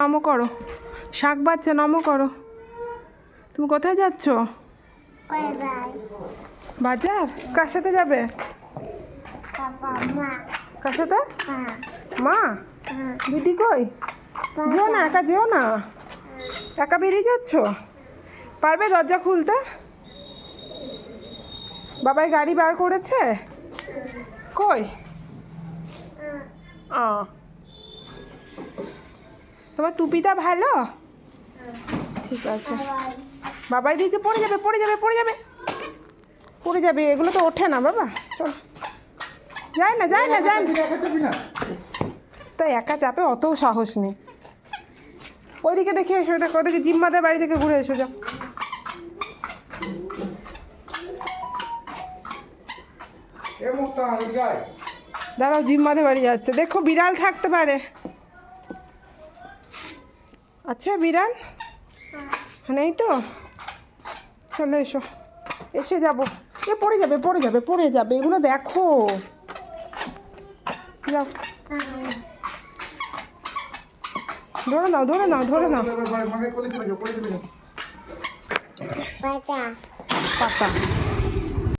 নমো করো। শাক বাচ্চা নমো করো। তুমি কোথায় যাচ্ছ? বাজার? কার সাথে যাবে? কার সাথে? মা? দিদি কই? যেও না, একা যেও না। একা বেরিয়ে যাচ্ছ? পারবে দরজা খুলতে? বাবাই গাড়ি বার করেছে? কই? ও তোমার টুপিটা ভালো? ঠিক আছে। বাবাই দিয়েছে পড়ে যাবে পড়ে যাবে পড়ে যাবে। পড়ে যাবে এগুলো তো ওঠে না বাবা। চল। যায় না যায় না যায় না। তাই একা চাপে অত সাহস নেই। ওইদিকে দেখে এসো দেখো ওদিকে জিম্মাদের বাড়ি থেকে ঘুরে এসো যাও। দাঁড়াও জিম্মাদের বাড়ি যাচ্ছে। দেখো বিড়াল থাকতে পারে। আচ্ছা বিড়াল নেই তো চলে এসো এসে যাব এ পড়ে যাবে পড়ে যাবে পড়ে যাবে এগুলো দেখো যাও ধরে নাও ধরে নাও ধরে নাও পাতা